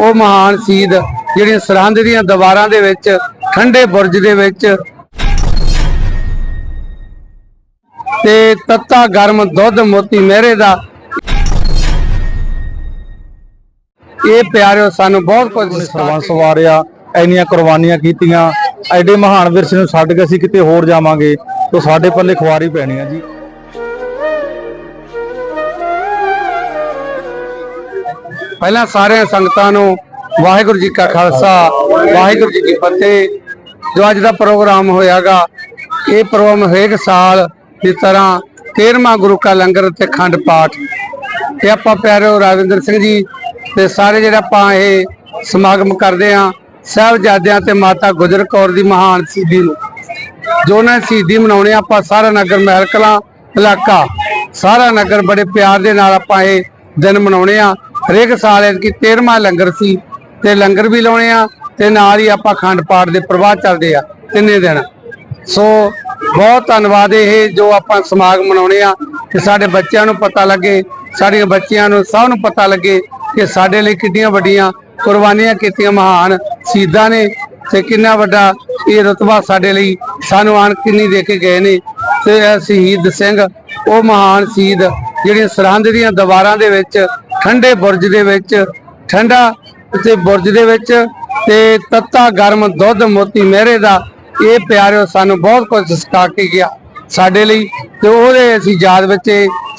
ਉਹ ਮਹਾਨ ਸ਼ਹੀਦ ਜਿਹੜੀਆਂ ਸਰਹੰਦ ਦੀਆਂ ਦੀਵਾਰਾਂ ਦੇ ਵਿੱਚ ਠੰਡੇ ਬੁਰਜ ਦੇ ਵਿੱਚ। ਤੇ ਤੱਤਾ ਗਰਮ ਦੁੱਧ ਮੋਤੀ ਮਹਿਰੇ ਦਾ। ਇਹ ਪਿਆਰਿਓ ਸਾਨੂੰ ਬਹੁਤ ਕੁਝ ਸਰਵੰਸ ਸਵਾਰਿਆ ਇੰਨੀਆਂ ਕੁਰਬਾਨੀਆਂ ਕੀਤੀਆਂ। ਐਡੇ ਮਹਾਨ ਵਿਰਸੇ ਨੂੰ ਛੱਡ ਕੇ ਅਸੀਂ ਕਿਤੇ ਹੋਰ ਜਾਵਾਂਗੇ ਤਾਂ ਸਾਡੇ ਪੱਲੇ ਖੁਆਰੀ ਪੈਣੀ ਆ ਜੀ। ਪਹਿਲਾਂ ਸਾਰਿਆਂ ਸੰਗਤਾਂ ਨੂੰ ਵਾਹਿਗੁਰੂ ਜੀ ਕਾ ਖਾਲਸਾ, ਵਾਹਿਗੁਰੂ ਜੀ ਕੀ ਫਤਿਹ। ਜੋ ਅੱਜ ਦਾ ਪ੍ਰੋਗਰਾਮ ਹੋਇਆਗਾ, ਇਹ ਪ੍ਰੋਗਰਾਮ ਹਰੇਕ ਸਾਲ ਦੀ ਤਰ੍ਹਾਂ 13ਵਾਂ ਗੁਰੂ ਕਾ ਲੰਗਰ ਤੇ ਖੰਡ ਪਾਠ। ਤੇ ਆਪਾਂ ਪਿਆਰੇ ਰਾਜਿੰਦਰ ਸਿੰਘ ਜੀ ਤੇ ਸਾਰੇ ਜਿਹੜੇ ਆਪਾਂ ਇਹ ਸਮਾਗਮ ਕਰਦੇ ਆ, ਸਾਹਿਬਜ਼ਾਦਿਆਂ ਤੇ ਮਾਤਾ ਗੁਜਰ ਕੌਰ ਦੀ ਮਹਾਨ ਸ਼ਹੀਦੀ ਨੂੰ। ਜੋ ਉਹਨਾਂ ਸ਼ਹੀਦੀ ਮਨਾਉਣੇ ਆਪਾਂ ਸਾਰਾ ਨਗਰ ਮਹਿਲ, ਕਲਾਂ, ਇਲਾਕਾ, ਸਾਰਾ ਨਗਰ ਬੜੇ ਪਿਆਰ ਦੇ ਨਾਲ ਆਪਾਂ ਇਹ ਦਿਨ ਮਨਾਉਣੇ ਆ। ਹਰੇਕ ਸਾਲ ਇਹ 13ਵਾਂ ਲੰਗਰ ਸੀ ਤੇ ਲੰਗਰ ਵੀ ਲਾਉਣੇ ਆ ਤੇ ਨਾਲ ਹੀ ਆਪਾਂ ਖੰਡ ਪਾਠ ਦੇ ਪ੍ਰਵਾਹ ਚੱਲਦੇ ਆ ਤਿੰਨੇ ਦਿਨ। ਸੋ ਬਹੁਤ ਧੰਨਵਾਦ ਇਹ ਜੋ ਆਪਾਂ ਸਮਾਗਮ ਮਨਾਉਣੇ ਆ ਕਿ ਸਾਡੇ ਬੱਚਿਆਂ ਨੂੰ ਪਤਾ ਲੱਗੇ, ਸਾਡੀਆਂ ਬੱਚਿਆਂ ਨੂੰ ਸਭ ਨੂੰ ਪਤਾ ਲੱਗੇ ਕਿ ਸਾਡੇ ਲਈ ਕਿੰਨੀਆਂ ਵੱਡੀਆਂ ਕੁਰਬਾਨੀਆਂ ਕੀਤੀਆਂ ਮਹਾਨ ਸ਼ਹੀਦਾਂ ਨੇ ਤੇ ਕਿੰਨਾ ਵੱਡਾ ਇਹ ਰਤਬਾ ਸਾਡੇ ਲਈ ਸਾਨੂੰ ਆਣ ਕਿੰਨੀ ਦੇ ਕੇ ਗਏ ਨੇ। ਤੇ ਸ਼ਹੀਦ ਸਿੰਘ, ਉਹ ਮਹਾਨ ਸ਼ਹੀਦ ਜਿਹੜੀਆਂ ਸਰਹੰਦ ਦੀਆਂ ਦੀਵਾਰਾਂ ਦੇ ਵਿੱਚ ਠੰਡੇ ਬੁਰਜ ਦੇ ਵਿੱਚ, ਠੰਡਾ ਤੇ ਬੁਰਜ ਦੇ ਵਿੱਚ ਤੇ ਤੱਤਾ ਗਰਮ ਦੁੱਧ ਮੋਤੀ ਮਹਿਰੇ ਦਾ, ਇਹ ਪਿਆਰਿਓ ਸਾਨੂੰ ਬਹੁਤ ਕੁਝ ਸਿਖਾ ਕੇ ਗਿਆ ਸਾਡੇ ਲਈ ਤੇ ਉਹਦੇ ਅਸੀਂ ਯਾਦ ਵਿੱਚ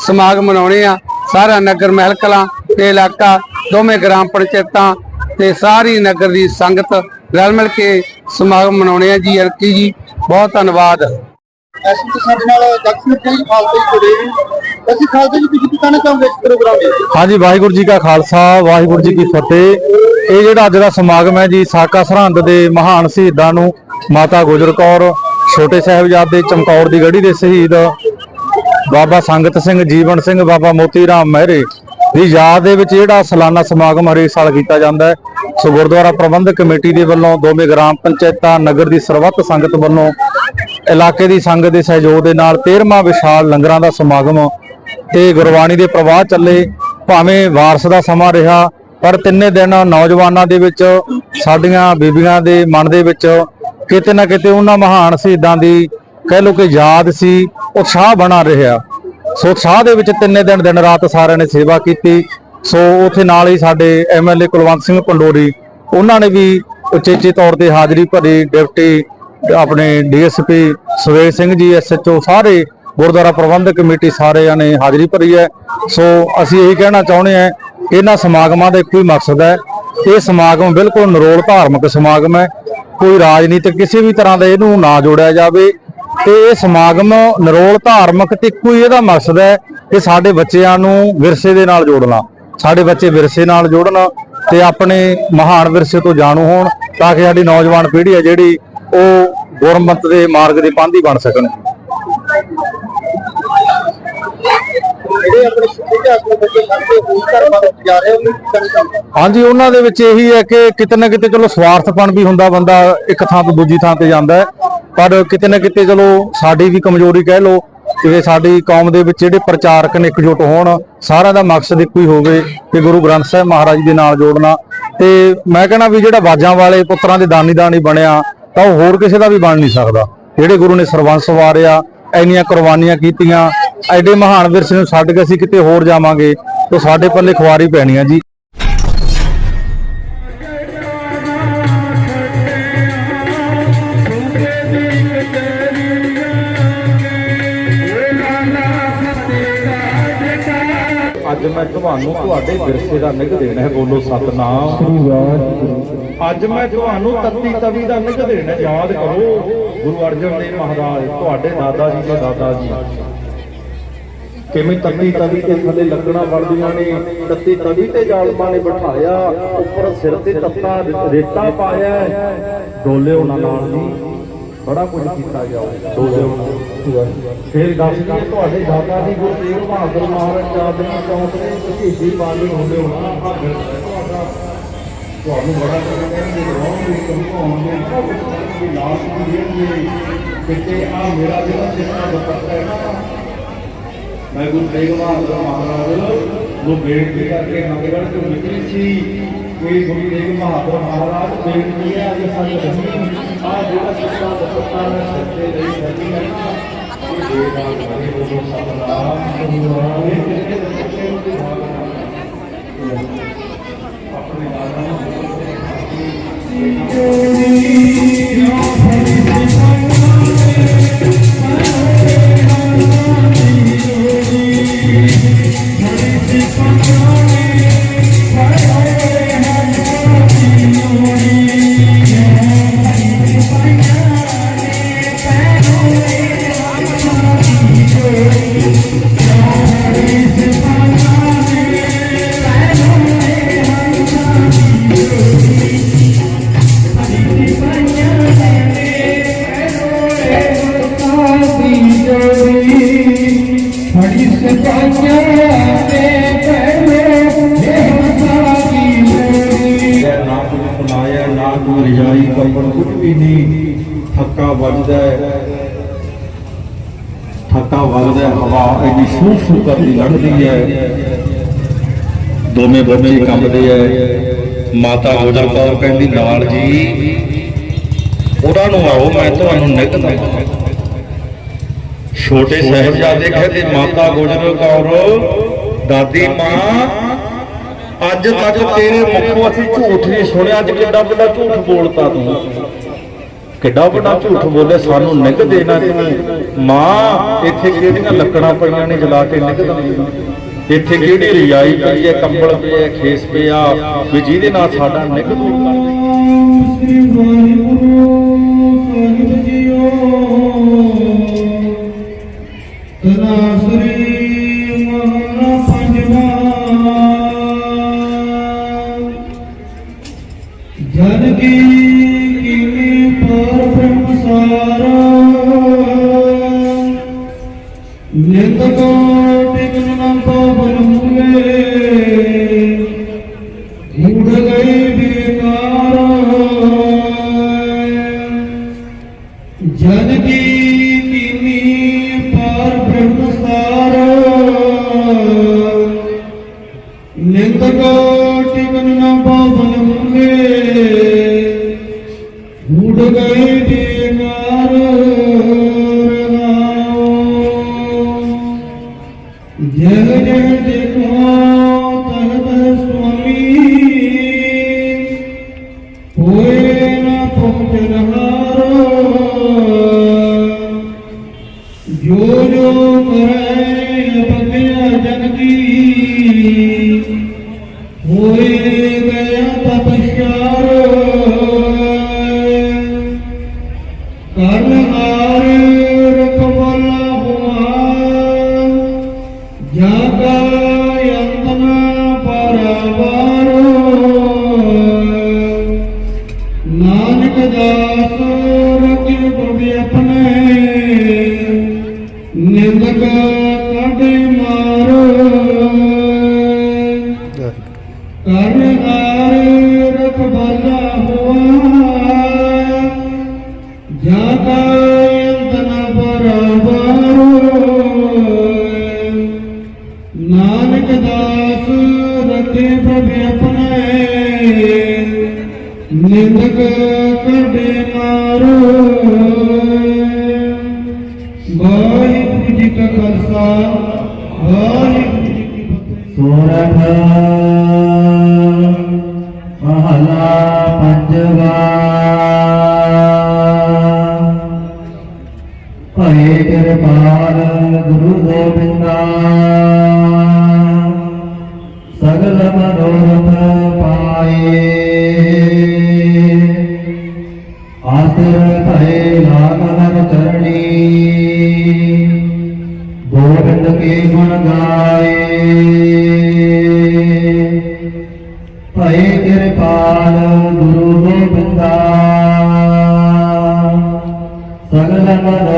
ਸਮਾਗਮ ਮਨਾਉਣੇ ਆ, ਸਾਰਾ ਨਗਰ ਮਹਿਲ ਕਲਾਂ ਤੇ ਇਲਾਕਾ, ਦੋਵੇਂ ਗ੍ਰਾਮ ਪੰਚਾਇਤਾਂ ਤੇ ਸਾਰੀ ਨਗਰ ਦੀ ਸੰਗਤ ਰਲ ਮਿਲ ਕੇ ਸਮਾਗਮ ਮਨਾਉਣੇ ਆ ਜੀ, ਅਰਕੀ ਜੀ, ਬਹੁਤ ਧੰਨਵਾਦ। ਅਸੀਂ ਸਾਡੇ ਨਾਲ ਜਗਸੀਰ ਸਿੰਘ ਖਾਲਸਾ ਜੀ ਅਸੀਂ ਖਾਲਸਾ ਜੀ ਕੁਝ ਕਹਿਣਾ ਚਾਹੁੰਦੇ ਇਸ ਪ੍ਰੋਗਰਾਮ ਦੇ ਹਾਂਜੀ, ਵਾਹਿਗੁਰੂ ਜੀ ਕਾ ਖਾਲਸਾ, ਵਾਹਿਗੁਰੂ ਜੀ ਕੀ ਫਤਿਹ। ਇਹ ਜਿਹੜਾ ਅੱਜ ਦਾ ਸਮਾਗਮ ਹੈ ਜੀ, ਸਾਕਾ ਸਰਹੰਦ ਦੇ ਮਹਾਨ ਸ਼ਹੀਦਾਂ ਨੂੰ ਮਾਤਾ ਗੁਜਰ ਕੌਰ, ਛੋਟੇ ਸਾਹਿਬਜ਼ਾਦੇ ਚਮਕੌਰ ਦੀ ਗੜੀ ਦੇ ਸ਼ਹੀਦ, ਬਾਬਾ ਸੰਗਤ ਸਿੰਘ, ਜੀਵਨ ਸਿੰਘ, ਬਾਬਾ ਮੋਤੀ ਰਾਮ ਮਹਿਰੇ ਦੀ ਯਾਦ ਦੇ ਵਿੱਚ ਜਿਹੜਾ ਸਾਲਾਨਾ ਸਮਾਗਮ ਹਰੇਕ ਸਾਲ ਕੀਤਾ ਜਾਂਦਾ ਹੈ। ਸੋ ਗੁਰਦੁਆਰਾ ਪ੍ਰਬੰਧਕ ਕਮੇਟੀ ਦੇ ਵੱਲੋਂ ਦੋਵੇਂ ਗ੍ਰਾਮ ਪੰਚਾਇਤਾਂ, ਨਗਰ ਦੀ ਸਰਬੱਤ ਸੰਗਤ ਵੱਲੋਂ ਇਲਾਕੇ ਦੀ ਸੰਗਤ ਦੇ ਸਹਿਯੋਗ ਦੇ ਨਾਲ 13ਵਾਂ ਵਿਸ਼ਾਲ ਲੰਗਰਾਂ ਦਾ ਸਮਾਗਮ ਤੇ ਗੁਰਬਾਣੀ ਦੇ ਪ੍ਰਵਾਹ ਚੱਲੇ। ਭਾਵੇਂ ਵਾਰਸ ਦਾ ਸਮਾਂ ਰਿਹਾ, ਪਰ ਤਿੰਨੇ ਦਿਨ ਨੌਜਵਾਨਾਂ ਦੇ ਵਿੱਚ, ਸਾਡੀਆਂ ਬੀਬੀਆਂ ਦੇ ਮਨ ਦੇ ਵਿੱਚ ਕਿਤੇ ਨਾ ਕਿਤੇ ਉਹਨਾਂ ਮਹਾਨ ਸ਼ਹੀਦਾਂ ਦੀ ਕਹਿ ਲੋ ਕਿ ਯਾਦ ਸੀ, ਉਤਸ਼ਾਹ ਬਣਾ ਰਿਹਾ। ਸੋ ਉਤਸ਼ਾਹ ਦੇ ਵਿੱਚ ਤਿੰਨੇ ਦਿਨ ਦਿਨ ਰਾਤ ਸਾਰਿਆਂ ਨੇ ਸੇਵਾ ਕੀਤੀ। ਸੋ ਉਥੇ ਨਾਲ ਹੀ ਸਾਡੇ ਐਮਐਲਏ ਕੁਲਵੰਤ ਸਿੰਘ ਪੰਡੋਰੀ, ਉਹਨਾਂ ਨੇ ਵੀ ਉਚੇਚੇ ਤੌਰ ਤੇ ਹਾਜ਼ਰੀ ਭਰੀ ਡਿਪਟੀ ਆਪਣੇ ਡੀਐਸਪੀ ਸੁਵੇਸ਼ ਸਿੰਘ ਜੀ ਐਸਐਚਓ ਸਾਰੇ ਗੁਰਦੁਆਰਾ ਪ੍ਰਬੰਧਕ ਕਮੇਟੀ ਸਾਰਿਆਂ ਨੇ ਹਾਜ਼ਰੀ ਭਰੀ ਹੈ। ਸੋ ਅਸੀਂ ਇਹੀ ਕਹਿਣਾ ਚਾਹੁੰਦੇ ਹਾਂ, ਇਹਨਾਂ ਸਮਾਗਮਾਂ ਦਾ ਇੱਕੋ ਹੀ ਮਕਸਦ ਹੈ। ਇਹ ਸਮਾਗਮ ਬਿਲਕੁਲ ਨਿਰੋਲ ਧਾਰਮਿਕ ਸਮਾਗਮ ਹੈ। ਕੋਈ ਰਾਜਨੀਤਿਕ ਕਿਸੇ ਵੀ ਤਰ੍ਹਾਂ ਦਾ ਇਹਨੂੰ ਨਾ ਜੋੜਿਆ ਜਾਵੇ। ਤੇ ਇਹ ਸਮਾਗਮ ਨਿਰੋਲ ਧਾਰਮਿਕ ਤੇ ਇੱਕੋ ਇਹਦਾ ਮਕਸਦ ਹੈ ਕਿ ਸਾਡੇ ਬੱਚਿਆਂ ਨੂੰ ਵਿਰਸੇ ਦੇ ਨਾਲ ਜੋੜਨਾ। ਸਾਡੇ ਬੱਚੇ ਵਿਰਸੇ ਨਾਲ ਜੋੜਨ ਤੇ ਆਪਣੇ ਮਹਾਨ ਵਿਰਸੇ ਤੋਂ ਜਾਣੂ ਹੋਣ ਤਾਂ ਕਿ ਸਾਡੀ ਨੌਜਵਾਨ ਪੀੜ੍ਹੀ ਹੈ ਜਿਹੜੀ ਉਹ ਗੁਰਮਤ ਦੇ ਮਾਰਗ ਦੇ ਪਾਂਧੀ ਬਣ ਸਕਣ। ਜਿਹੜੇ ਆਪਣੇ ਸਿੱਖੀ ਆਪਣੇ ਬੱਚੇ ਸਾਡੇ ਹੋਰ ਧਰਮਾਂ ਵਿੱਚ ਜਾ ਰਹੇ ਉਹਨਾਂ ਨੂੰ ਕਹਿਣਾ ਹਾਂਜੀ, ਉਹਨਾਂ ਦੇ ਵਿੱਚ ਇਹੀ ਹੈ ਕਿ ਕਿਤੇ ਨਾ ਕਿਤੇ ਚਲੋ ਸਵਾਰਥਪਣ ਵੀ ਹੁੰਦਾ, ਬੰਦਾ ਇੱਕ ਥਾਂ ਤੋਂ ਦੂਜੀ ਥਾਂ ਤੇ ਜਾਂਦਾ ਹੈ। ਪਰ ਕਿਤੇ ਨਾ ਕਿਤੇ ਚਲੋ ਸਾਡੀ ਵੀ ਕਮਜ਼ੋਰੀ ਕਹਿ ਲਓ ਕਿ ਸਾਡੀ ਕੌਮ ਦੇ ਵਿੱਚ ਜਿਹੜੇ ਪ੍ਰਚਾਰਕ ਨੇ ਇਕਜੁੱਟ ਹੋਣ, ਸਾਰਿਆਂ ਦਾ ਮਕਸਦ ਇੱਕੋ ਹੀ ਹੋਵੇ ਕਿ ਗੁਰੂ ਗ੍ਰੰਥ ਸਾਹਿਬ ਮਹਾਰਾਜ ਦੇ ਨਾਲ ਜੋੜਨਾ। ਤੇ ਮੈਂ ਕਹਿੰਦਾ ਵੀ ਜਿਹੜਾ ਬਾਜਾਂ ਵਾਲੇ ਪੁੱਤਰਾਂ ਦੇ ਦਾਨੀ ਦਾਨੀ ਬਣਿਆ, ਤਾਂ ਉਹ ਹੋਰ ਕਿਸੇ ਦਾ ਵੀ ਬਣ ਨਹੀਂ ਸਕਦਾ। ਜਿਹੜੇ ਗੁਰੂ ਨੇ ਸਰਵੰਸ ਵਾਰਿਆ ਇੰਨੀਆਂ ਕੁਰਬਾਨੀਆਂ ਕੀਤੀਆਂ ਐਡੇ ਮਹਾਨ ਵਿਰਸੇ ਨੂੰ ਛੱਡ ਕੇ ਅਸੀਂ ਕਿਤੇ ਹੋਰ ਜਾਵਾਂਗੇ, ਤਾਂ ਸਾਡੇ ਪੱਲੇ ਖੁਆਰੀ ਪੈਣੀ ਆ ਜੀ। ਅੱਜ ਮੈਂ ਤੁਹਾਨੂੰ ਤੁਹਾਡੇ ਵਿਰਸੇ ਦਾ ਨਿੱਘ ਦੇਣਾ ਹੈ, ਬੋਲੋ ਸਤਨਾਮ। ਅੱਜ ਮੈਂ ਤੁਹਾਨੂੰ ਤੱਤੀ ਤਵੀ ਦਾ ਨਿਗ ਦੇਣਾ ਯਾਦ ਕਰੋ, ਗੁਰੂ ਅਰਜਨ ਦੇਵ ਮਹਾਰਾਜ, ਤੁਹਾਡੇ ਦਾਦਾ ਜੀ ਦੇ ਦਾਦਾ ਜੀ। ਕਿਵੇਂ ਤੱਤੀ ਤਵੀ ਤੇ ਥੱਲੇ ਲੱਕੜਾਂ ਵੜਦੀਆਂ ਨੇ, ਤੱਤੀ ਤਵੀ ਤੇ ਜਾਲਮਾਂ ਨੇ ਬਿਠਾਇਆ, ਉੱਪਰ ਸਿਰ ਤੇ ਤੱਤਾ ਰੇਤਾ ਪਾਇਆ ਡੋਲੇ ਉਹਨਾਂ ਨਾਲ ਜੀ, ਬੜਾ ਕੁਝ ਕੀਤਾ ਗਿਆ ਡੋਲੇ ਉਹਨਾਂ ਫਿਰ ਦੱਸ ਦਈਏ ਤੁਹਾਡੇ ਦਾਦਾ ਜੀ ਗੁਰੂ ਤੇਗ ਬਹਾਦਰ ਮਹਾਰਾਜ ਚਾਦਰੀ ਚੌਂਕ ਦੇ ਸ਼ਹੀਦੀ ਬਾਣੀ ਹੁੰਦੇ ਹੋਣਾ ਤੁਹਾਡਾ ਤੁਹਾਨੂੰ ਬੜਾ ਕਹਿੰਦੇ ਰੋਣ ਦੀ ਕੰਪਾਉਣ ਦੇ ਸਭ ਕੁਝ ਦੀ ਲਾਸ਼ ਦੀ ਦੇਣਗੇ। ਕਿਤੇ ਆ ਮੇਰਾ ਜਿਹੜਾ ਜਿਸਾ ਦੁਪੱਟਾ ਹੈ ਨਾ ਮੈਂ ਗੁਰੂ ਤੇਗ ਬਹਾਦਰ ਮਹਾਰਾਜ ਨੂੰ ਬੇਨਤੀ ਕਰਕੇ ਨੰਦਗੜ੍ਹ ਤੋਂ ਨਿਕਲੀ ਸੀ ਇਹ ਗੁਰੂ ਤੇਗ ਬਹਾਦਰ ਮਹਾਰਾਜ, ਬੇਨਤੀ ਹੈ ਅੱਜ ਸਾਡੇ ਰਸਮੀ ਆ ਜਿਹੜਾ ਸਿੱਖਾ ਦਸਤਾਰ ਹੈ ਸੱਚੇ ਲਈ ਸੱਚੀ ਹੈ ਇਹ ਦੇਵਾ ਹਵਾ ਐਡੀ ਕਰਦੀ ਲੜਦੀ ਹੈ। ਦੋਵੇਂ ਬੱਚੇ ਕੰਬਦੇ ਐ ਮਾਤਾ ਗੁਜਰ ਕੌਰ ਕਹਿੰਦੀ, ਨਾਲ ਜੀ, ਉਹਨਾਂ ਨੂੰ ਆਓ, ਮੈਂ ਤੁਹਾਨੂੰ ਨਿਗਦਾ ਛੋਟੇ ਸਾਹਿਬਜ਼ਾਦੇ ਕਹਿੰਦੇ, ਮਾਤਾ ਗੁਜਰ ਕੌਰ, ਦਾਦੀ ਮਾਂ, ਅੱਜ ਤੱਕ ਤੇਰੇ ਮੁਖੋਂ ਅਸੀਂ ਝੂਠ ਨਹੀਂ ਸੁਣਿਆ, ਅੱਜ ਕਿੱਡਾ ਵੱਡਾ ਝੂਠ ਬੋਲਤਾ ਤੂੰ? ਕਿੱਡਾ ਵੱਡਾ ਝੂਠ ਬੋਲੇ ਸਾਨੂੰ ਨਿੱਘ ਦੇਣਾ ਤੂੰ। ਮਾਂ, ਇੱਥੇ ਕਿਹੜੀਆਂ ਲੱਕੜਾਂ ਪਈਆਂ ਨੇ ਜਲਾ ਕੇ ਨਿਗ ਦੇਣਾ ਇੱਥੇ ਕਿਹੜੀ ਰਜਾਈ ਪਈ ਹੈ, ਕੰਬਲ ਪਿਆ ਖੇਸ ਪਿਆ ਵੀ ਜਿਹਦੇ ਨਾਲ ਸਾਡਾ ਨਿੱਘ ਦੂਰ ਕਰ ਦੇ ਸਾਹਿਬ ਜੀਓ ਤਨਾਸਰੀ ਮਹਾਰਾ ਪੰਜਵਾ ਜਨ ਕੀ ਬ੍ਰਹਮ ਸਾਰਾ ਨਿੰਦਕ ਕੱਢੇ ਮਾਰੋ ਵਾਹਿਗੁਰੂ ਜੀ ਕਾ ਖਾਲਸਾ ਵਾਹਿਗੁਰੂ ਜੀ ਕੀ ਫਤਿਹ ਸੋਰਠ ਮਹਲਾ ਪੰਜਵਾ ਭਏ ਕਿਰਪਾਲ ਗੁਰੂ ਗੋਬਿੰਦਾ ਗੁਣ ਗਾਏ। ਭਏ ਕਿਰਪਾਲ ਗੁਰੂ ਗੋਬਿੰਦਾ। ਸਗਲ ਮਨੋਰਥ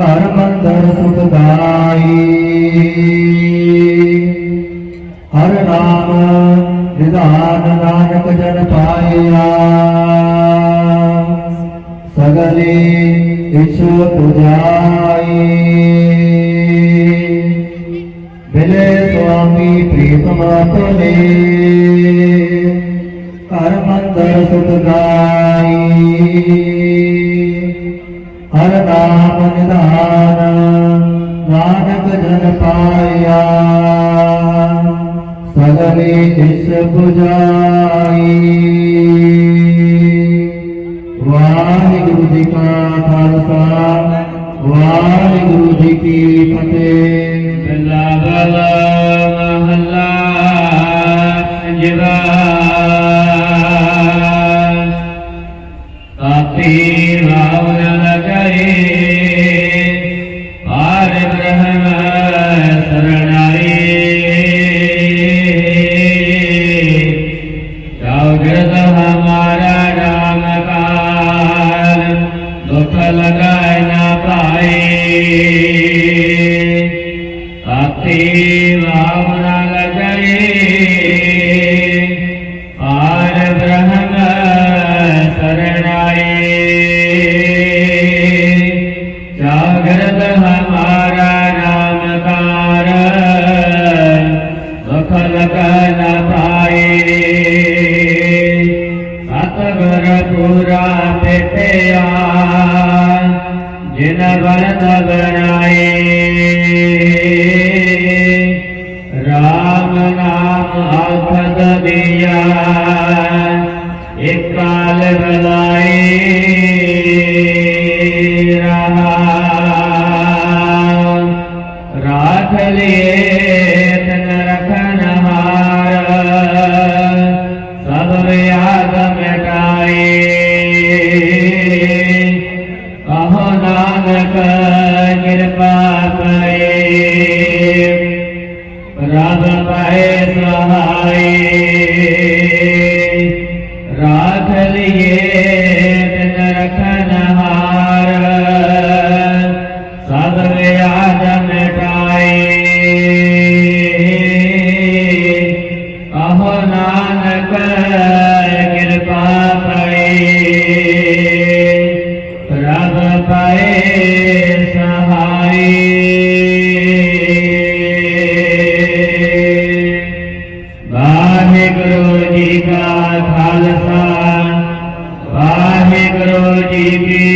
ਘਰ ਮੰਦਰ ਸੁਖ ਗਾਈ ਹਰ ਨਾਮ ਨਿਧਾਨ ਨਾਨਕ ਜਨ ਪਾਇਆ। ਸਗਲੇ ਇਸ ਪੁਜਾਈ। ਮਿਲੇ ਸੁਆਮੀ ਪ੍ਰੀਤਮ ਆਪਣੇ ਘਰ ਮੰਦਰ ਸੁਖ ਗਾਈ ਨਿਧਾਨ ਨਾਨਕ ਜਨ ਪਾਇਆ ਸਗਲੇ ਇਸ 부ਜਾਈ ਵਾਹਿਗੁਰੂ ਜੀ ਕਾ ਖਾਲਸਾ ਵਾਹਿਗੁਰੂ ਜੀ ਕੀ ਫਤਿਹ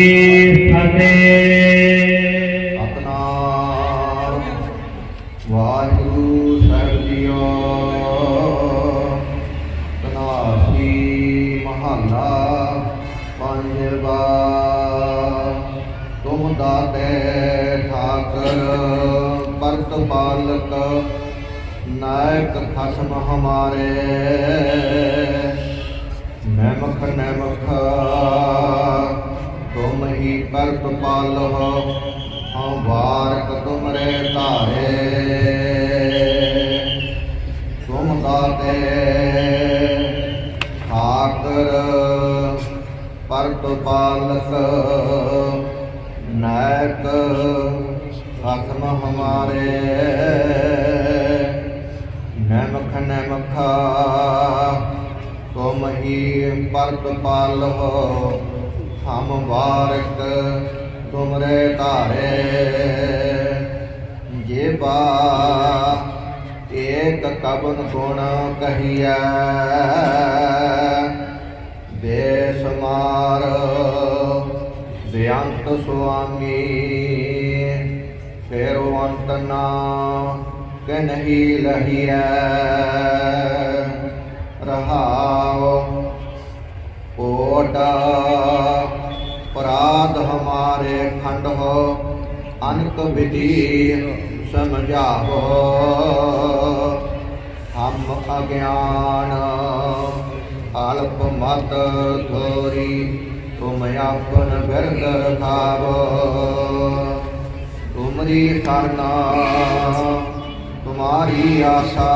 ਕੀ ਫਤਿਹ ਸਤਨਾਮ। ਵਾਹਿਗੁਰੂ ਸਾਹਿਬ ਜੀਓ। ਤਨਾਸੀ ਮਹੱਲਾ ਪੰਜਵਾ। ਤੁਮ ਦਾਤੇ ਠਾਕਰ ਪਰਤ ਪਾਲਕ, ਨਾਇਕ ਖਸਮ ਹਮਾਰੇ ਨਮਕ ਨਮਕ ਤੁਮ ਹੀ ਪਰਤ ਪਾਲੋ ਹਉ ਵਾਰਕ ਤੁਮਰੇ ਧਾਰੇ। ਤੁਮ ਦਾਤੇ, ਠਾਕਰ ਪਰਤ ਪਾਲਕ, ਨਾਇਕ ਖਸਮ ਹਮਾਰੇ। ਨਮਖ ਨਮਖਾ ਤੁਮ ਹੀ ਪਰਤ ਪਾਲੋ ਹਮ ਵਾਰਕ ਤੁਮਰੇ ਧਾਰੇ। ਜੇ ਬਾ ਏਕ ਕਬਨ ਗੁਣ ਕਹੀਐ, ਬੇਸਮਾਰ ਬੇਅੰਤ ਸੁਆਮੀ, ਫੇਰੋ ਅੰਤ ਨਾ ਕਿ ਨਹੀਂ ਲਹੀਐ। ਰਹਾਉ ਓਟ ਪਰਾਧ ਹਮਾਰੇ ਖੰਡ ਹੋ, ਅਨਕ ਵਿਧੀ ਸਮਝਾਵੋ। ਹਮ ਅਗਿਆਨ, ਅਲਪ ਮਤ ਥੋਰੀ ਤੁਮ ਆਪਨ ਬਿਰਦ ਰਖਾਵੋ। ਤੁਮਰੀ ਸਰਨਾ ਤੁਮਾਰੀ ਆਸਾ,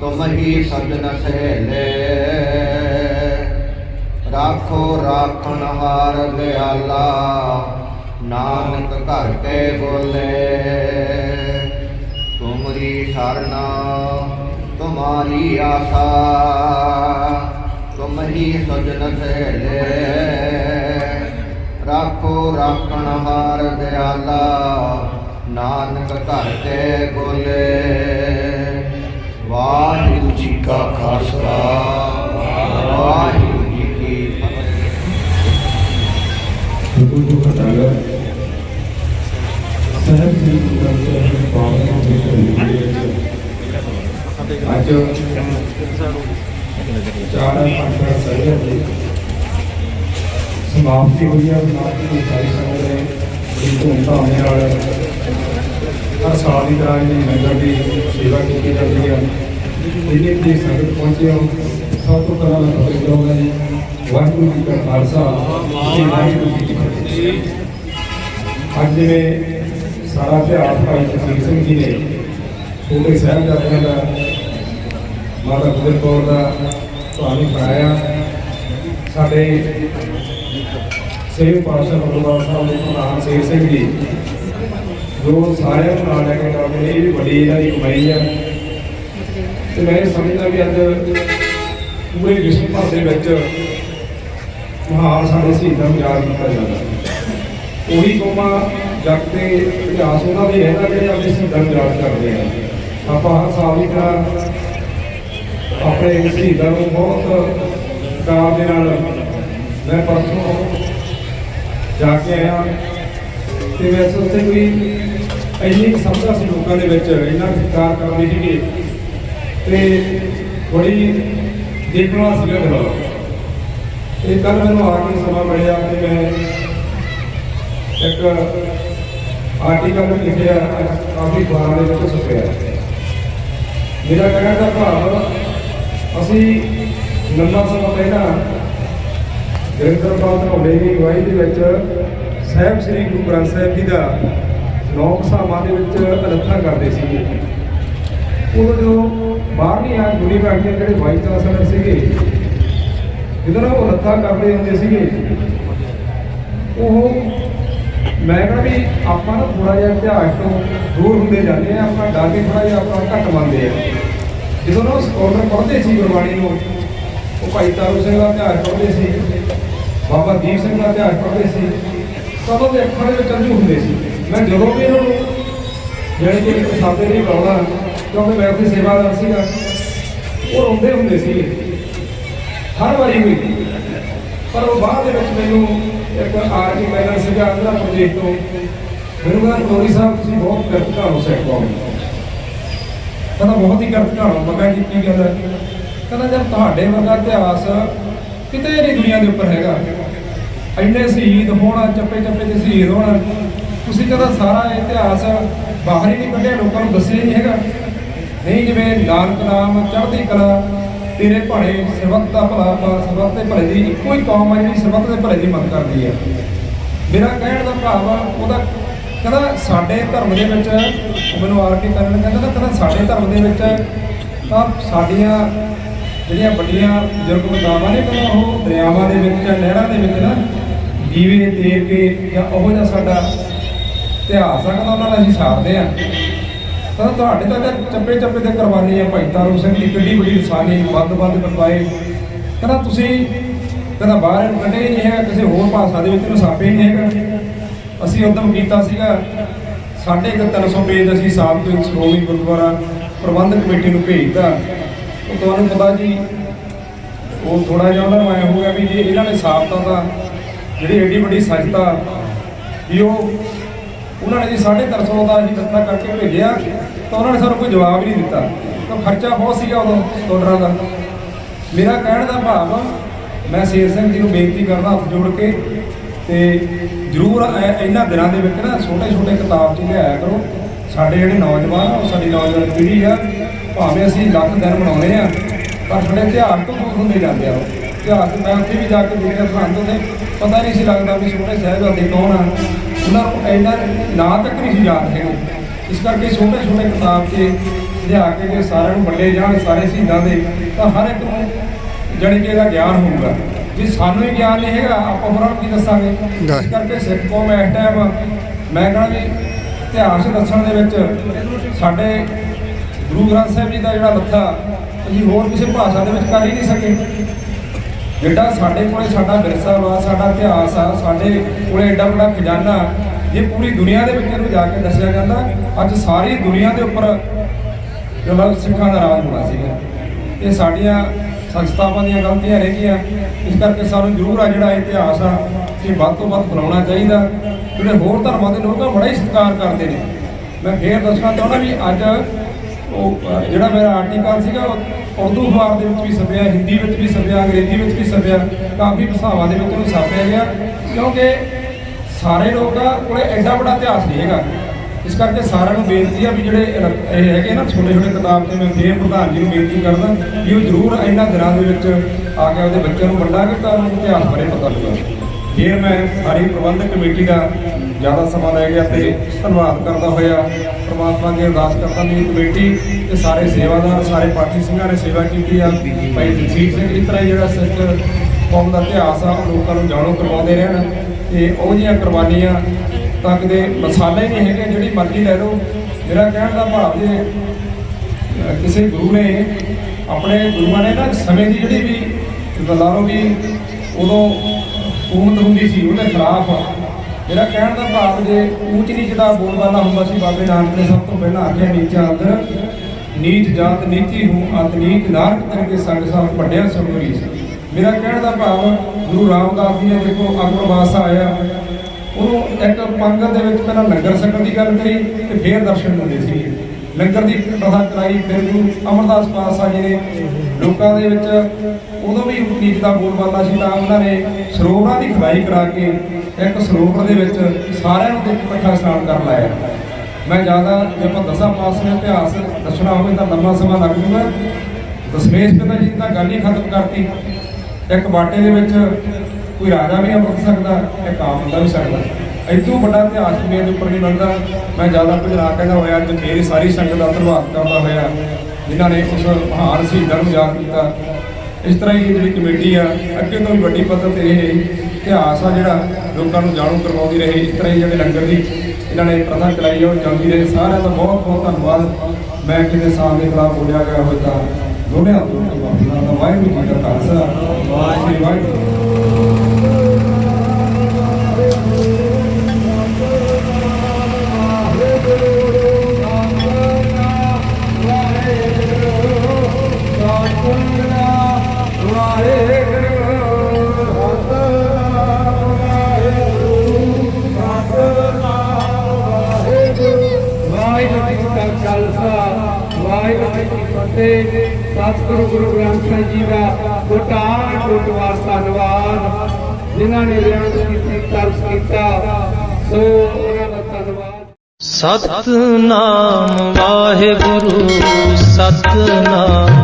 ਤੁਮ ਹੀ ਸਜਨ ਸਹੇਲੇ। ਰਾਖੋ, ਰਾਖਣ ਹਾਰ ਦਿਆਲਾ ਨਾਨਕ ਘਰ ਤੇ ਬੋਲੇ, ਤੁਮਰੀ ਸਰਨਾ, ਤੁਮਾਰੀ ਆਸਾ ਤੁਮ ਹੀ ਸਜਨ ਸਹੇਲੇ। ਰਾਖੋ, ਰਾਖਣ ਹਾਰ ਦਿਆਲਾ ਨਾਨਕ ਘਰ ਤੇ ਬੋਲੇ। ਵਾਹਿਗੁਰੂ ਜੀ ਕਾ ਖਾਲਸਾ, ਵਾਹਿਗੁਰੂ ਸਾਹਿਬ ਸ੍ਰੀ ਗੁਰੂ ਗ੍ਰੰਥ ਸਾਹਿਬ ਪਾਵਨ ਦੇ ਹਜ਼ੂਰੀ ਅੱਜ ਚਾਰ ਪੰਜ ਸਾਹਿਬ ਦੀ ਸਮਾਪਤੀ ਹੋਈ ਹੈ ਸਮਾਪਤੀ ਦੀ ਸਾਰੀ ਸੰਗਤ ਨੇ ਬੜੀ ਧੂਮਧਾਮ ਨਾਲ ਹਰ ਸਾਲ ਦੀ ਤਰ੍ਹਾਂ ਇਹ ਲੰਗਰ ਦੀ ਸੇਵਾ ਕੀਤੀ ਜਾਂਦੀ ਹੈ। ਜਿੰਨੇ ਵੀ ਸੰਗਤ ਪਹੁੰਚੇ ਹੋ। ਸਭ ਤੋਂ ਪਹਿਲਾਂ ਮੈਂ ਤੁਹਾਨੂੰ ਕਹਾਂਗਾ ਵਾਹਿਗੁਰੂ ਜੀ ਕਾ ਖਾਲਸਾ ਵਾਹਿਗੁਰੂ ਜੀ ਅੱਜ ਜਿਵੇਂ ਸਾਰਾ ਇਤਿਹਾਸ ਭਾਈ ਜਗਸੀਰ ਸਿੰਘ ਜੀ ਨੇ ਛੋਟੇ ਸਾਹਿਬਜ਼ਾਦਿਆਂ ਦਾ, ਮਾਤਾ ਗੁਜਰ ਕੌਰ ਦਾ ਤੁਹਾਨੂੰ ਸੁਣਾਇਆ ਸਾਡੇ ਸੇਵ ਪਾਸ਼ਾ ਗੁਰਦੁਆਰਾ ਸਾਹਿਬ ਦੇ ਪ੍ਰਧਾਨ ਸ਼ੇਰ ਸਿੰਘ ਜੀ, ਜੋ ਸਾਰਿਆਂ ਨੂੰ ਨਾਲ ਲੈ ਕੇ ਚੱਲਦੇ ਨੇ, ਇਹ ਵੀ ਵੱਡੀ ਇਹਨਾਂ ਦੀ ਕਮਾਈ ਆ। ਤੇ ਮੈਂ ਇਹ ਸਮਝਦਾ ਵੀ ਅੱਜ ਪੂਰੇ ਵਿਸ਼ਵ ਭਰ ਦੇ ਵਿੱਚ ਮਹਾਨ ਸਾਡੇ ਸ਼ਹੀਦਾਂ ਨੂੰ ਯਾਦ ਕੀਤਾ ਜਾਂਦਾ ਉਹੀ ਕੌਮਾਂ ਜੱਗ ਤੇ ਇਤਿਹਾਸ ਉਹਨਾਂ ਦੇ ਰਹਿੰਦਾ ਜਿਹੜੇ ਆਪਣੇ ਸ਼ਹੀਦਾਂ ਨੂੰ ਯਾਦ ਕਰਦੇ ਆ। ਆਪਾਂ ਹਰ ਸਾਲ ਹੀ ਤਰ੍ਹਾਂ ਆਪਣੇ ਸ਼ਹੀਦਾਂ ਨੂੰ ਬਹੁਤ ਪਿਆਰ ਦੇ ਨਾਲ ਮੈਂ ਪਰਸੋਂ ਜਾ ਕੇ ਆਇਆ ਤੇ ਵੈਸੇ ਉੱਥੇ ਕੋਈ ਇੰਨੀ ਕੁ ਸਮਝਾ ਸੀ ਲੋਕਾਂ ਦੇ ਵਿੱਚ, ਇੰਨਾ ਕੁ ਸਤਿਕਾਰ ਕਰਦੇ ਸੀਗੇ ਤੇ ਬੜੀ ਦੇਖਣਾ ਸੀਗਾ ਗੱਲ ਇਹ ਕੱਲ ਮੈਨੂੰ ਆ ਕੇ ਸਮਾਂ ਮਿਲਿਆ ਤੇ ਮੈਂ ਇੱਕ ਆਰਟੀਕਲ ਲਿਖਿਆ ਕਾਫੀ ਅਖਬਾਰਾਂ ਦੇ ਵਿੱਚ ਛਪਿਆ। ਮੇਰਾ ਕਹਿਣ ਦਾ ਭਾਵ, ਅਸੀਂ ਲੰਮਾ ਸਮਾਂ ਪਹਿਲਾਂ ਗ੍ਰਿੰਦਰ ਪਾਲ ਧਨੌਲੇ ਦੀ ਅਗਵਾਈ ਦੇ ਵਿੱਚ ਸਾਹਿਬ ਸ੍ਰੀ ਗੁਰੂ ਗ੍ਰੰਥ ਸਾਹਿਬ ਜੀ ਦਾ ਨੌ ਕਸਾਵਾਂ ਦੇ ਵਿੱਚ ਅਲੱਥਾ ਕਰਦੇ ਸੀਗੇ। ਉਦੋਂ ਜਦੋਂ ਬਾਹਰਲੀ ਆ ਯੂਨੀਵਰਸਿਟੀ ਕੇ ਜਿਹੜੇ ਵਾਈਸ ਚਾਂਸਲਰ ਸੀਗੇ ਜਦੋਂ ਨਾ ਉਹ ਅਲੱਥਾ ਕਰਦੇ ਹੁੰਦੇ ਸੀਗੇ, ਉਹ ਮੈਂ ਕਹਿੰਦਾ ਵੀ ਆਪਾਂ ਨਾ ਥੋੜਾ ਜਿਹਾ ਇਤਿਹਾਸ ਤੋਂ ਦੂਰ ਹੁੰਦੇ ਜਾਂਦੇ ਆ ਆਪਾਂ ਡਰ ਕੇ ਥੋੜਾ ਜਿਹਾ ਆਪਾਂ ਘੱਟ ਮੰਨਦੇ ਆ ਜਦੋਂ ਨਾ ਸਕਾਲਰ ਪੜ੍ਹਦੇ ਸੀ ਗੁਰਬਾਣੀ ਨੂੰ, ਉਹ ਭਾਈ ਤਾਰੂ ਸਿੰਘ ਦਾ ਇਤਿਹਾਸ ਪੜ੍ਹਦੇ ਸੀ, ਬਾਬਾ ਦੀਪ ਸਿੰਘ ਦਾ ਇਤਿਹਾਸ ਪੜ੍ਹਦੇ ਸੀ ਤਾਂ ਉਹਨਾਂ ਦੇ ਅੱਖਾਂ ਦੇ ਵਿੱਚ ਅੰਜੂ ਹੁੰਦੇ ਸੀ। ਮੈਂ ਜਦੋਂ ਵੀ ਇਹਨਾਂ ਨੂੰ ਜਿਹੜੇ ਕਿ ਇੱਕ ਨਹੀਂ ਪਾਉਣਾ ਕਿਉਂਕਿ ਮੈਂ ਉੱਥੇ ਸੇਵਾਦਾਰ ਸੀਗਾ, ਉਹ ਰੋਂਦੇ ਹੁੰਦੇ ਸੀ ਹਰ ਵਾਰੀ ਹੋਈ ਪਰ ਉਹ ਬਾਅਦ ਦੇ ਵਿੱਚ ਮੈਨੂੰ ਇੱਕ ਆਰ ਕੇ ਮੈਨਰ ਸੀਗਾ ਆਂਧਰਾ ਪ੍ਰਦੇਸ਼ ਤੋਂ। ਮੈਨੂੰ ਕਹਿੰਦਾ ਕੋਰੀ ਸਾਹਿਬ, ਤੁਸੀਂ ਬਹੁਤ ਕਿਰਤਕਾਰ ਹੋ ਸਿੱਖ ਕੌਮ ਕਹਿੰਦਾ, ਬਹੁਤ ਹੀ ਕਿਰਤਕਾਰ ਹੋ ਮੈਂ ਕਿਹਾ ਕੀ ਗੱਲ ਕਹਿੰਦਾ, ਜਦ ਤੁਹਾਡੇ ਵਰਗਾ ਇਤਿਹਾਸ ਕਿਤੇ ਨਹੀਂ ਦੁਨੀਆ ਦੇ ਉੱਪਰ ਹੈਗਾ, ਇੰਨੇ ਸ਼ਹੀਦ ਹੋਣਾ ਚੱਪੇ ਚੱਪੇ ਦੇ ਸ਼ਹੀਦ ਹੋਣਾ, ਤੁਸੀਂ ਕਹਿੰਦਾ ਸਾਰਾ ਇਤਿਹਾਸ ਬਾਹਰ ਹੀ ਨਹੀਂ ਕੱਢਿਆ, ਲੋਕਾਂ ਨੂੰ ਦੱਸਿਆ ਹੀ ਨਹੀਂ ਹੈਗਾ। ਨਹੀਂ, ਜਿਵੇਂ ਨਾਨਕ ਨਾਮ, ਚੜ੍ਹਦੀ ਕਲਾ ਤੇਰੇ ਭਲੇ ਸਰਬੱਤ ਦਾ ਭਲਾ ਪਾ ਸਰਬੱਤ ਦੇ ਭਲੇ ਦੀ ਇੱਕੋ ਹੀ ਕੌਮ ਆ ਜਿਹੜੀ ਸਰਬੱਤ ਦੇ ਭਲੇ ਦੀ ਮੰਗ ਕਰਦੀ ਆ ਮੇਰਾ ਕਹਿਣ ਦਾ ਭਾਵ ਆ, ਉਹਦਾ ਕਹਿੰਦਾ ਸਾਡੇ ਧਰਮ ਦੇ ਵਿੱਚ ਮੈਨੂੰ ਆਰ ਕੇ ਕਰਨ ਕਹਿੰਦਾ ਨਾ ਕਹਿੰਦਾ ਸਾਡੇ ਧਰਮ ਦੇ ਵਿੱਚ ਤਾਂ ਸਾਡੀਆਂ ਜਿਹੜੀਆਂ ਵੱਡੀਆਂ ਬਜ਼ੁਰਗ ਮਾਤਾਵਾਂ ਨੇ, ਕਹਿੰਦਾ ਉਹ ਦਰਿਆਵਾਂ ਦੇ ਵਿੱਚ ਜਾਂ ਨਹਿਰਾਂ ਦੇ ਵਿੱਚ ਨਾ ਦੀਵੇ ਦੇ ਕੇ ਜਾਂ ਉਹ ਜਿਹਾ ਸਾਡਾ ਇਤਿਹਾਸ ਆ, ਕਹਿੰਦਾ ਉਹਨਾਂ ਦਾ ਅਸੀਂ ਸਾਰਦੇ ਆ ਤਾਂ ਤੁਹਾਡੇ ਤਾਂ ਚੱਪੇ ਚੱਪੇ ਤੇ ਕੁਰਬਾਨੀ ਆ ਭਾਈ ਤਾਰੂ ਸਿੰਘ ਦੀ, ਕਿੱਡੀ ਵੱਡੀ ਇਨਸਾਨੀ ਵੱਧ ਵੱਧ ਕਰਵਾਏ। ਕਹਿੰਦਾ ਤੁਸੀਂ ਕਹਿੰਦਾ ਬਾਹਰ ਕੱਢੇ ਹੀ ਨਹੀਂ ਹੈਗਾ, ਕਿਸੇ ਹੋਰ ਭਾਸ਼ਾ ਦੇ ਵਿੱਚ ਇਹਨੂੰ ਹੀ ਨਹੀਂ ਹੈਗਾ। ਅਸੀਂ ਉਦਮ ਕੀਤਾ ਸੀਗਾ ਸਾਢੇ ਕੁ ਤਿੰਨ ਸੌ ਪੇਜ ਅਸੀਂ ਸਾਬ ਤੋਂ ਸ਼੍ਰੋਮਣੀ ਗੁਰਦੁਆਰਾ ਪ੍ਰਬੰਧਕ ਕਮੇਟੀ ਨੂੰ ਭੇਜਤਾ। ਉਹ ਤੁਹਾਨੂੰ ਪਤਾ ਜੀ, ਉਹ ਥੋੜਾ ਜਿਹਾ ਉਹਨਾਂ ਨੂੰ ਐ ਹੋ ਗਿਆ ਵੀ ਜੇ ਇਹਨਾਂ ਨੇ ਸਾਬਤਾ ਤਾਂ ਜਿਹੜੀ ਏਡੀ ਵੱਡੀ ਸੱਚਤਾ ਵੀ ਉਹ ਉਹਨਾਂ ਨੇ ਜੀ 350 ਦਾ ਅਸੀਂ ਇਕੱਠਾ ਕਰਕੇ ਭੇਜਿਆ, ਤਾਂ ਉਹਨਾਂ ਨੇ ਸਾਨੂੰ ਕੋਈ ਜਵਾਬ ਹੀ ਨਹੀਂ ਦਿੱਤਾ। ਤਾਂ ਖਰਚਾ ਬਹੁਤ ਸੀਗਾ ਉਦੋਂ ਡਾਲਰਾਂ ਦਾ। ਮੇਰਾ ਕਹਿਣ ਦਾ ਭਾਵ ਮੈਂ ਸ਼ੇਰ ਸਿੰਘ ਜੀ ਨੂੰ ਬੇਨਤੀ ਕਰਦਾ ਹੱਥ ਜੋੜ ਕੇ ਤੇ ਜਰੂਰ ਇਹਨਾਂ ਦਿਨਾਂ ਦੇ ਵਿੱਚ ਨਾ ਛੋਟੇ ਛੋਟੇ ਕਿਤਾਬ ਚ ਲਿਆਇਆ ਕਰੋ। ਸਾਡੇ ਜਿਹੜੇ ਨੌਜਵਾਨ ਆ, ਉਹ ਸਾਡੀ ਨੌਜਵਾਨ ਪੀੜ੍ਹੀ ਆ, ਭਾਵੇਂ ਅਸੀਂ ਲੱਖ ਦਿਨ ਬਣਾਉਂਦੇ ਆ, ਪਰ ਸਾਡੇ ਇਤਿਹਾਸ ਤੋਂ ਦੂਰ ਹੁੰਦੇ ਜਾਂਦੇ ਆ ਉਹ। ਇਤਿਹਾਸ ਮੈਂ ਉੱਥੇ ਵੀ ਜਾ ਕੇ ਦੇਖਿਆ ਸਰਹੰਦ ਉੱਥੇ ਪਤਾ ਨਹੀਂ ਸੀ ਲੱਗਦਾ ਵੀ ਛੋਟੇ ਸਾਹਿਬਜ਼ਾਦੇ ਕੌਣ ਆ। ਉਹਨਾਂ ਨੂੰ ਇੰਨਾ ਨਾਂ ਤੱਕ ਨਹੀਂ ਸੀ ਯਾਦ ਹੈਗੇ। ਇਸ ਕਰਕੇ ਛੋਟੇ ਛੋਟੇ ਕਿਤਾਬ 'ਚ ਲਿਆ ਕੇ ਜੇ ਸਾਰਿਆਂ ਨੂੰ ਵੰਡੇ ਜਾਣ ਸਾਰੇ ਸ਼ਹੀਦਾਂ ਦੇ, ਤਾਂ ਹਰ ਇੱਕ ਨੂੰ ਜਾਣੀ ਕਿ ਇਹਦਾ ਗਿਆਨ ਹੋਊਗਾ। ਜੇ ਸਾਨੂੰ ਹੀ ਗਿਆਨ ਨਹੀਂ ਹੈਗਾ, ਆਪਾਂ ਹੋਰਾਂ ਨੂੰ ਕੀ ਦੱਸਾਂਗੇ? ਇਸ ਕਰਕੇ ਸਿੱਖ ਕੌਮ ਇਸ ਟਾਈਮ ਮੈਂ ਕਹਾਂ ਵੀ ਇਤਿਹਾਸ ਦੱਸਣ ਦੇ ਵਿੱਚ ਸਾਡੇ ਗੁਰੂ ਗ੍ਰੰਥ ਸਾਹਿਬ ਜੀ ਦਾ ਜਿਹੜਾ ਲੱਥਾ ਅਸੀਂ ਹੋਰ ਕਿਸੇ ਭਾਸ਼ਾ ਦੇ ਵਿੱਚ ਕਰ ਹੀ ਨਹੀਂ ਸਕੇ। ਜਿਹੜਾ ਸਾਡੇ ਕੋਲੇ ਸਾਡਾ ਵਿਰਸਾ ਵਾ, ਸਾਡਾ ਇਤਿਹਾਸ ਆ, ਸਾਡੇ ਕੋਲੇ ਐਡਾ ਵੱਡਾ ਖਜ਼ਾਨਾ, ਇਹ ਪੂਰੀ ਦੁਨੀਆ ਦੇ ਵਿੱਚ ਇਹਨੂੰ ਜਾ ਕੇ ਦੱਸਿਆ ਜਾਂਦਾ। ਅੱਜ ਸਾਰੀ ਦੁਨੀਆ ਦੇ ਉੱਪਰ ਜਿਹੜਾ ਸਿੱਖਾਂ ਦਾ ਰਾਜ ਹੋਣਾ ਸੀਗਾ। ਇਹ ਸਾਡੀਆਂ ਸੰਸਥਾਵਾਂ ਦੀਆਂ ਗਲਤੀਆਂ ਰਹਿ ਗਈਆਂ। ਇਸ ਕਰਕੇ ਸਾਨੂੰ ਜ਼ਰੂਰ ਆ ਜਿਹੜਾ ਇਤਿਹਾਸ ਆ, ਇਹ ਵੱਧ ਤੋਂ ਵੱਧ ਬੁਲਾਉਣਾ ਚਾਹੀਦਾ। ਜਿਹੜੇ ਹੋਰ ਧਰਮਾਂ ਦੇ ਲੋਕ ਆ ਬੜਾ ਹੀ ਸਤਿਕਾਰ ਕਰਦੇ ਨੇ। ਮੈਂ ਫੇਰ ਦੱਸਣਾ ਚਾਹੁੰਦਾ ਵੀ ਅੱਜ ਉਹ ਜਿਹੜਾ ਮੇਰਾ ਆਰਟੀਕਲ ਸੀਗਾ, ਉਹ ਉਰਦੂ ਅਖਬਾਰ ਦੇ ਵਿੱਚ ਵੀ ਛਪਿਆ, ਹਿੰਦੀ ਵਿੱਚ ਵੀ ਛਪਿਆ, ਅੰਗਰੇਜ਼ੀ ਵਿੱਚ ਵੀ ਛਪਿਆ, ਕਾਫੀ ਭਾਸ਼ਾਵਾਂ ਦੇ ਵਿੱਚ ਉਹਨੂੰ ਛਾਪਿਆ ਗਿਆ। ਕਿਉਂਕਿ ਸਾਰੇ ਲੋਕਾਂ ਕੋਲੇ ਐਡਾ ਵੱਡਾ ਇਤਿਹਾਸ ਨਹੀਂ ਹੈਗਾ। ਇਸ ਕਰਕੇ ਸਾਰਿਆਂ ਨੂੰ ਬੇਨਤੀ ਆ ਵੀ ਜਿਹੜੇ ਇਹ ਹੈਗੇ ਨਾ ਛੋਟੇ ਛੋਟੇ ਕਿਤਾਬ ਤੇ ਮੈਂ ਫੇਰ ਪ੍ਰਧਾਨ ਜੀ ਨੂੰ ਬੇਨਤੀ ਕਰਦਾ ਵੀ ਉਹ ਜ਼ਰੂਰ ਇਹਨਾਂ ਦਿਨਾਂ ਦੇ ਵਿੱਚ ਆ ਕੇ ਉਹਦੇ ਬੱਚਿਆਂ ਨੂੰ ਵੰਡਾਂਗੇ ਤਾਂ ਉਹਨੂੰ ਇਤਿਹਾਸ ਬਾਰੇ ਪਤਾ ਲੱਗਾ ਫੇਰ ਮੈਂ ਸਾਰੀ ਪ੍ਰਬੰਧਕ ਕਮੇਟੀ ਦਾ ਜ਼ਿਆਦਾ ਸਮਾਂ ਲੈ ਗਿਆ ਤੇ ਧੰਨਵਾਦ ਕਰਦਾ ਹੋਇਆ ਪ੍ਰਮਾਤਮਾ ਅੱਗੇ ਅਰਦਾਸ ਕਰਦਾ ਵੀ ਕਮੇਟੀ ਤੇ ਸਾਰੇ ਸੇਵਾਦਾਰ, ਸਾਰੇ ਪਾਠੀ ਸਿੰਘਾਂ ਨੇ ਸੇਵਾ ਕੀਤੀ ਆ। ਭਾਈ ਜਗਸੀਰ ਸਿੰਘ ਇਸ ਤਰ੍ਹਾਂ ਹੀ ਜਿਹੜਾ ਸਿੱਖ ਕੌਮ ਦਾ ਇਤਿਹਾਸ ਆ, ਉਹ ਲੋਕਾਂ ਨੂੰ ਜਾਣੂ, ਕਰਵਾਉਂਦੇ ਰਹਿਣ ਤੇ ਉਹ ਜਿਹੀਆਂ ਕੁਰਬਾਨੀਆਂ ਤੱਕ ਦੇ ਮਸਾਲੇ ਨਹੀਂ ਹੈਗੇ, ਜਿਹੜੀ ਮਰਜ਼ੀ ਲੈ ਲਓ। ਮੇਰਾ ਕਹਿਣ ਦਾ ਭਾਵ ਜੇ ਕਿਸੇ ਗੁਰੂ ਨੇ ਆਪਣੇ ਗੁਰੂਆਂ ਨੇ ਨਾ ਸਮੇਂ ਦੀ ਜਿਹੜੀ ਵੀ ਜਿੱਦਾਂ ਵੀ ਉਦੋਂ ਹਕੂਮਤ ਹੁੰਦੀ ਸੀ, ਉਹਦੇ ਖਿਲਾਫ। ਮੇਰਾ ਕਹਿਣ ਦਾ ਭਾਵ ਜੇ ਊਚ ਨੀਚ ਦਾ ਬੋਲਬਾਲਾ ਹੁੰਦਾ ਸੀ, ਬਾਬੇ ਨਾਨਕ ਨੇ ਸਭ ਤੋਂ ਪਹਿਲਾਂ ਆਖਿਆ, ਨੀਚਾ ਅੰਦਰ ਨੀਚ ਜਾਤ ਨੀਤੀ ਹੂੰ ਅਤ ਨੀਚ ਨਾਰਕ ਕਰਕੇ ਸੰਗ ਸਾਥ ਵੱਡਿਆ ਸਮੂਰੀ ਮੇਰਾ ਕਹਿਣ ਦਾ ਭਾਵ ਗੁਰੂ ਰਾਮਦਾਸ ਜੀ ਨੇ ਦੇਖੋ ਅਗਰਵਾਸ ਆਇਆ। ਉਹਨੂੰ ਇੱਕ ਪੰਗਤ ਦੇ ਵਿੱਚ ਪਹਿਲਾਂ ਲੰਗਰ ਛਕਣ ਦੀ ਗੱਲ ਕਰੀ ਤੇ ਫੇਰ ਦਰਸ਼ਨ ਦਿੰਦੇ ਸੀ ਲੰਗਰ ਦੀ ਪ੍ਰਥਾ ਕਰਾਈ, ਫਿਰ ਗੁਰੂ ਅਮਰਦਾਸ ਪਾਤਸ਼ਾਹ ਜੀ ਨੇ ਲੋਕਾਂ ਦੇ ਵਿੱਚ ਉਦੋਂ ਵੀ ਨੀਚ ਦਾ ਬੋਲਬਾਲਾ ਸੀ, ਤਾਂ ਉਹਨਾਂ ਨੇ ਸਰੋਵਰਾਂ ਦੀ ਖਵਾਈ ਕਰਾ ਕੇ ਇੱਕ ਸਰੋਵਰ ਦੇ ਵਿੱਚ ਸਾਰਿਆਂ ਨੂੰ ਇਕੱਠਾ ਇਸ਼ਨਾਨ ਕਰਨ ਲਾਇਆ। ਮੈਂ ਜ਼ਿਆਦਾ ਜੇ ਆਪਾਂ ਦਸਾਂ ਪਾਸੇ ਇਤਿਹਾਸ ਦੱਸਣਾ ਹੋਵੇ ਤਾਂ ਲੰਮਾ ਸਮਾਂ ਲੱਗ ਜੂਗਾ। ਦਸ਼ਮੇਸ਼ ਪਿਤਾ ਜੀ ਤਾਂ ਗੱਲ ਹੀ ਖਤਮ ਕਰਤੀ। ਇੱਕ ਬਾਟੇ ਦੇ ਵਿੱਚ ਕੋਈ ਰਾਜਾ ਵੀ ਅੰਮ੍ਰਿਤ ਸਕਦਾ ਇੱਕ ਆਮ ਬੰਦਾ ਵੀ ਸਕਦਾ ਇਦੋਂ ਵੱਡਾ ਇਤਿਹਾਸ ਦੁਨੀਆ ਦੇ ਉੱਪਰ ਨਹੀਂ ਬਣਦਾ। ਮੈਂ ਜ਼ਿਆਦਾ ਕੁਝ ਕਹਿੰਦਾ ਹੋਇਆ, ਅੱਜ ਮੇਰੀ ਸਾਰੀ ਸੰਗਤ ਦਾ ਧੰਨਵਾਦ ਕਰਦਾ ਹੋਇਆ। ਜਿਨ੍ਹਾਂ ਨੇ ਉਸ ਮਹਾਨ ਸ਼ਹੀਦਾਂ ਨੂੰ ਯਾਦ ਕੀਤਾ। ਇਸ ਤਰ੍ਹਾਂ ਹੀ ਜਿਹੜੀ ਕਮੇਟੀ ਆ, ਅੱਗੇ ਤੋਂ ਵੀ ਵੱਡੀ ਪੱਧਰ ਤੇ ਇਹ ਇਤਿਹਾਸ ਆ ਜਿਹੜਾ ਲੋਕਾਂ ਨੂੰ ਜਾਣੂ ਕਰਵਾਉਂਦੀ ਰਹੇ। ਇਸ ਤਰ੍ਹਾਂ ਹੀ ਜਿਹੜੇ ਲੰਗਰ ਦੀ ਇਹਨਾਂ ਨੇ ਪ੍ਰਥਾ ਚਲਾਈ ਆ, ਉਹ ਚੱਲਦੀ ਰਹੇ। ਸਾਰਿਆਂ ਦਾ ਬਹੁਤ ਬਹੁਤ ਧੰਨਵਾਦ। ਮੈਂ ਕਿਤੇ ਸਾਹ ਦੇ ਖਿਲਾਫ ਬੋਲਿਆ ਗਿਆ ਹੋਇਆ ਤਾਂ, ਦੋਨਿਆਂ ਤੋਂ ਵਾਹਿਗੁਰੂ ਜੀ ਕਾ ਖਾਲਸਾ। ਵਾਹਿਗੁਰੂ ਵਾਹਿਗੁਰੂ ਸਤਿਗੁਰੂ ਗੁਰੂ ਗ੍ਰੰਥ ਸਾਹਿਬ ਜੀ ਦਾ ਕੋਟਾਨ ਕੋਟਵਾਰ ਧੰਨਵਾਦ। ਜਿਨ੍ਹਾਂ ਨੇ ਰਿਆਜ਼ ਕੀਤੀ, ਤਰਸ ਕੀਤਾ, ਸੋ ਉਹਨਾਂ ਦਾ ਧੰਨਵਾਦ। ਸਤਨਾਮ ਵਾਹਿਗੁਰੂ, ਸਤਨਾਮ